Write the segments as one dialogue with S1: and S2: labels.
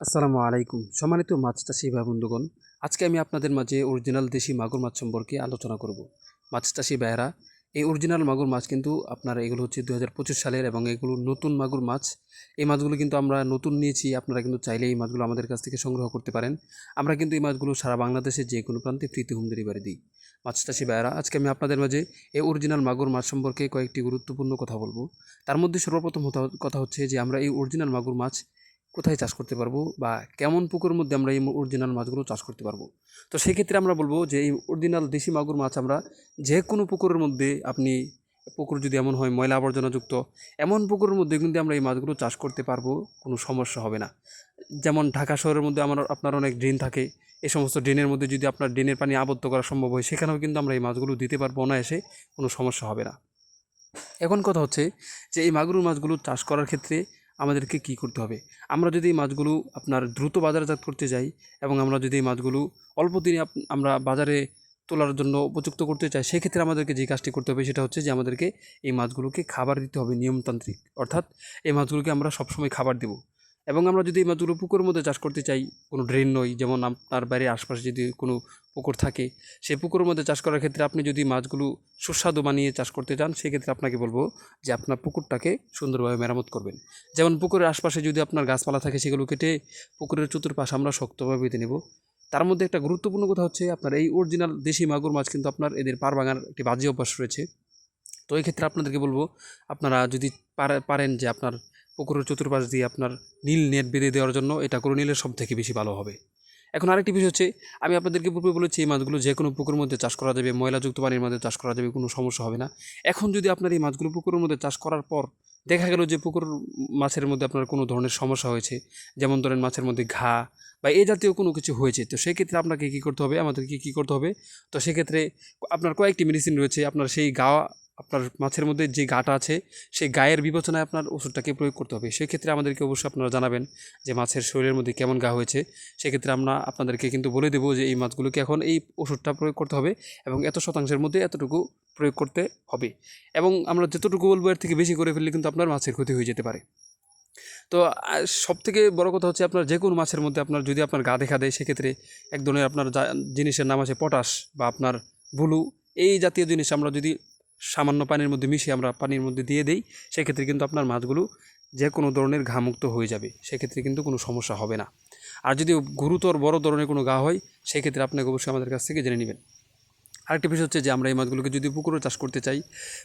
S1: আসসালামু আলাইকুম। সম্মানিত মাছ চাষি ভাই বন্ধুগণ, আজকে আমি আপনাদের মাঝে অরিজিনাল দেশি মাগুর মাছ সম্পর্কে আলোচনা করব। মাছ চাষি ভাইয়েরা, এই অরিজিনাল মাগুর মাছ কিন্তু আপনার, এগুলো হচ্ছে দু সালের এবং এগুলো নতুন মাগুর মাছ। এই মাছগুলো কিন্তু আমরা নতুন নিয়েছি, আপনারা কিন্তু চাইলে এই মাছগুলো আমাদের কাছ থেকে সংগ্রহ করতে পারেন। আমরা কিন্তু এই মাছগুলো সারা বাংলাদেশে যে কোনো প্রান্তে ফ্রিতে হোম ডেলিভারি দিই। মাছ চাষি ভাইয়েরা, আজকে আমি আপনাদের মাঝে এই অরিজিনাল মাগুর মাছ সম্পর্কে কয়েকটি গুরুত্বপূর্ণ কথা বলব। তার মধ্যে সর্বপ্রথম কথা হচ্ছে যে আমরা এই অরিজিনাল মাগুর মাছ কোথায় চাষ করতে পারব বা কেমন পুকুরের মধ্যে আমরা এই অরিজিনাল মাছগুলো চাষ করতে পারব? তো সেক্ষেত্রে আমরা বলব যে এই অরিজিনাল দেশি মাগুর মাছ আমরা যে কোনো পুকুরের মধ্যে আপনি, পুকুর যদি এমন হয় ময়লা আবর্জনাযুক্ত এমন পুকুরের মধ্যে কিন্তু আমরা এই মাছগুলো চাষ করতে পারব, কোনো সমস্যা হবে না। যেমন ঢাকা শহরের মধ্যে আমার, আপনার অনেক ড্রেন থাকে এই সমস্ত ড্রেনের মধ্যে যদি আপনার ড্রেনের পানি আবদ্ধ করা সম্ভব হয়, সেখানেও কিন্তু আমরা এই মাছগুলো দিতে পারব অনায়াসে, কোনো সমস্যা হবে না। এখন কথা হচ্ছে যে এই মাগুর মাছগুলো চাষ করার ক্ষেত্রে আমাদেরকে কি করতে হবে? আমরা যদি এই মাছগুলো আপনার দ্রুত বাজারজাত করতে যাই এবং আমরা যদি এই মাছগুলো অল্প দিনে আমরা বাজারে তোলার জন্য উপযুক্ত করতে চাই, সেক্ষেত্রে আমাদেরকে যে কাজটি করতে হবে সেটা হচ্ছে যে আমাদেরকে এই মাছগুলোকে খাবার দিতে হবে নিয়মতান্ত্রিক। অর্থাৎ এই মাছগুলোকে আমরা সবসময় খাবার দেব। এবং আমরা যদি মাছগুলো পুকুরের মধ্যে চাষ করতে চাই, কোনো ড্রেন নয় যেমন আপনার বাড়ির আশপাশে যদি কোনো পুকুর থাকে, সেই পুকুরের মধ্যে চাষ করার ক্ষেত্রে আপনি যদি মাছগুলো সুস্বাদু বানিয়ে চাষ করতে চান, সেক্ষেত্রে আপনাকে বলব যে আপনার পুকুরটাকে সুন্দরভাবে মেরামত করবেন। যেমন পুকুরের আশপাশে যদি আপনার গাছপালা থাকে, সেগুলো কেটে পুকুরের চতুর্পাশ আমরা শক্তভাবে বেঁধে নেব। তার মধ্যে একটা গুরুত্বপূর্ণ কথা হচ্ছে, আপনার এই অরিজিনাল দেশি মাগুর মাছ কিন্তু আপনার এদের পার ভাঙার একটি বাজে অভ্যাস রয়েছে। তো এই ক্ষেত্রে আপনাদেরকে বলব, আপনারা যদি পারেন যে আপনার পুকুরের চতুর্পাশ দিয়ে আপনার নীল নেট বেঁধে দেওয়ার জন্য এটা করে নিলে সব থেকে বেশি ভালো হবে। এখন আরেকটি বিষয় হচ্ছে, আমি আপনাদেরকে পূর্বে বলেছি, এই মাছগুলো যে কোনো পুকুরের মধ্যে চাষ করা যাবে, ময়লাযুক্ত পানির মধ্যে চাষ করা যাবে, কোনো সমস্যা হবে না। এখন যদি আপনার এই মাছগুলো পুকুরের মধ্যে চাষ করার পর দেখা গেল যে পুকুর মাছের মধ্যে আপনার কোনো ধরনের সমস্যা হয়েছে, যেমন ধরেন মাছের মধ্যে ঘা বা এ জাতীয় কোনো কিছু হয়েছে, তো সেক্ষেত্রে আপনাকে কী করতে হবে? আমাদেরকে কী করতে হবে? তো সেক্ষেত্রে আপনার কয়েকটি মেডিসিন রয়েছে, আপনার সেই গা আপনার মাছের মধ্যে যে গাটা আছে, সেই গায়ের বিবেচনায় আপনার ওষুধটাকে প্রয়োগ করতে হবে। সেক্ষেত্রে আমাদেরকে অবশ্যই আপনারা জানাবেন যে মাছের শরীরের মধ্যে কেমন গা হয়েছে। সেক্ষেত্রে আমরা আপনাদেরকে কিন্তু বলে দেবো যে এই মাছগুলোকে এখন এই ওষুধটা প্রয়োগ করতে হবে এবং এত শতাংশের মধ্যে এতটুকু প্রয়োগ করতে হবে। এবং আমরা যতটুকু বলব এর থেকে বেশি করে ফেললে কিন্তু আপনার মাছের ক্ষতি হয়ে যেতে পারে। তো সব থেকে বড় কথা হচ্ছে আপনার যে কোনো মাছের মধ্যে আপনার যদি আপনার গা দেখা দেয়, সেক্ষেত্রে এক ধরনের আপনার জিনিসের নাম আছে পটাশ বা আপনার ব্লু এই জাতীয় জিনিস আমরা যদি সামান্য পানির মধ্যে মিশিয়ে আমরা পানির মধ্যে দিয়ে দিই, সেক্ষেত্রে কিন্তু আপনার মাছগুলো যে কোনো ধরনের ঘামুক্ত হয়ে যাবে, সেক্ষেত্রে কিন্তু কোনো সমস্যা হবে না। আর যদি গুরুতর বড় ধরনের কোনো গা হয়, সেক্ষেত্রে আপনাকে অবশ্যই আমাদের কাছ থেকে জেনে নেবেন। আরেকটি বিষয় হচ্ছে যে, আমরা এই মাছগুলোকে যদি পুকুরে চাষ করতে চাই,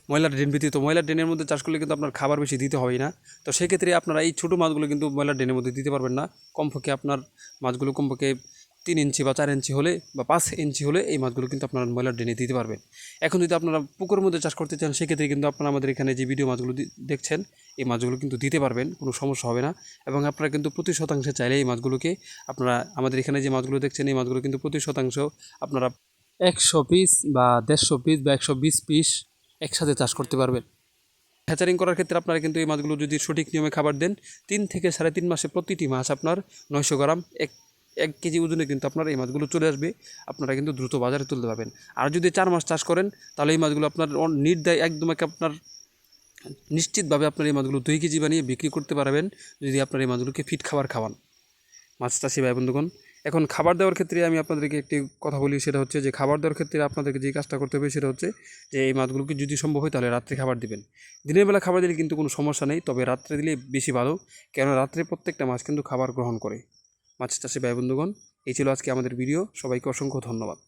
S1: ময়লার ড্রেন ভিত্তিক তো ময়লার ড্রেনের মধ্যে চাষ করলে কিন্তু আপনার খাবার বেশি দিতে হয় না। তো সেক্ষেত্রে আপনারা এই ছোটো মাছগুলো কিন্তু ময়লার ড্রেনের মধ্যে দিতে পারবেন না। কমপক্ষে আপনার মাছগুলো কমপক্ষে তিন ইঞ্চি বা চার ইঞ্চি হলে বা পাঁচ ইঞ্চি হলে এই মাছগুলো কিন্তু আপনারা ময়লার ড্রেনে দিতে পারবেন। এখন যদি আপনারা পুকুরের মধ্যে চাষ করতে চান, সেক্ষেত্রে কিন্তু আপনারা আমাদের এখানে যে ভিডিও মাছগুলো দেখছেন, এই মাছগুলো কিন্তু দিতে পারবেন, কোনো সমস্যা হবে না। এবং আপনারা কিন্তু প্রতি শতাংশে চাইলে এই মাছগুলোকে আপনারা আমাদের এখানে যে মাছগুলো দেখছেন, এই মাছগুলো কিন্তু প্রতি শতাংশ আপনারা একশো পিস বা দেড়শো পিস বা একশো বিশ পিস একসাথে চাষ করতে পারবেন। হ্যাচারিং করার ক্ষেত্রে আপনারা কিন্তু এই মাছগুলো যদি সঠিক নিয়মে খাবার দেন, তিন থেকে সাড়ে তিন মাসে প্রতিটি মাছ আপনার নয়শো গ্রাম, এক এক কেজি ওজনে কিন্তু আপনার এই মাছগুলো চলে আসবে। আপনারা কিন্তু দ্রুত বাজারে তুলতে পারবেন। আর যদি চার মাস চাষ করেন, তাহলে এই মাছগুলো আপনার নির্দায় একদম একে আপনার নিশ্চিতভাবে আপনার এই মাছগুলো দুই কেজি বানিয়ে বিক্রি করতে পারবেন যদি আপনার এই মাছগুলোকে ফিট খাবার খাওয়ান। মাছ চাষি ভাই, বন্ধুগণ, এখন খাবার দেওয়ার ক্ষেত্রে আমি আপনাদেরকে একটি কথা বলি, সেটা হচ্ছে যে খাবার দেওয়ার ক্ষেত্রে আপনাদেরকে যে কাজটা করতে হবে, সেটা হচ্ছে যে এই মাছগুলোকে যদি সম্ভব হয়, তাহলে রাত্রে খাবার দিবেন। দিনের বেলা খাবার দিলে কিন্তু কোনো সমস্যা নেই, তবে রাত্রে দিলে বেশি ভালো। কেন রাত্রে প্রত্যেকটা মাছ কিন্তু খাবার গ্রহণ করে। মাছ চাষে ব্যয় বন্ধুগণ এই ছিল আজকে আমাদের ভিডিও। সবাইকে অসংখ্য ধন্যবাদ।